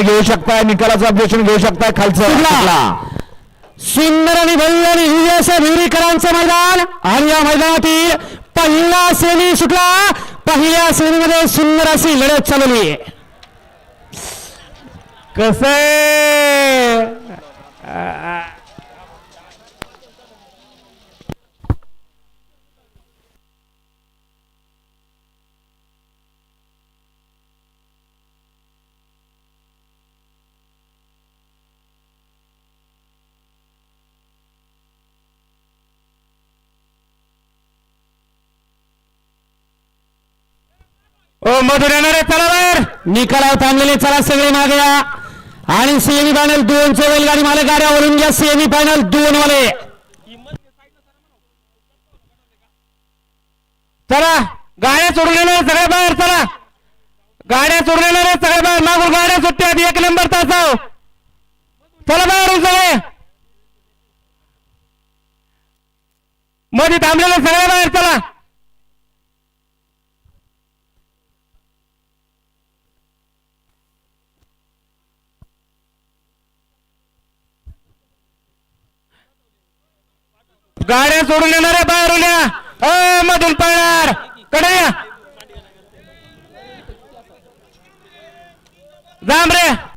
घेऊ शकताय निकालाचं ऑब्जेक्शन घेऊ शकताय खालचं? सुंदर आणि भव्य आणि असं विहिरीकरांचं मैदान. आणि या मैदानातील पहिला सेमी सुटला. पहिल्या सेमीमध्ये सुंदर अशी लढत चालवली कस ओ मधुर येणारे चला बाहेर. निकालावर थांबलेले चला सगळे मागे या. आणि सेमी फायनल दोनचे बैलगाडी मालक गाड्यावरून घ्या सेमी फायनल दोन वाले चला गाड्या चोरलेल्या येणार सगळ्या बाहेर चला. गाड्या चोरलेल्या रे सगळ्या बाहेर. मागून गाड्या सुट्ट्या एक नंबर तासाव. चला बाहेर सगळे मध्ये थांबलेले सगळ्या बाहेर चला. गाड्या सोडून येणार आहे बाहेरून मधून पळणार. कडे या. जांभरे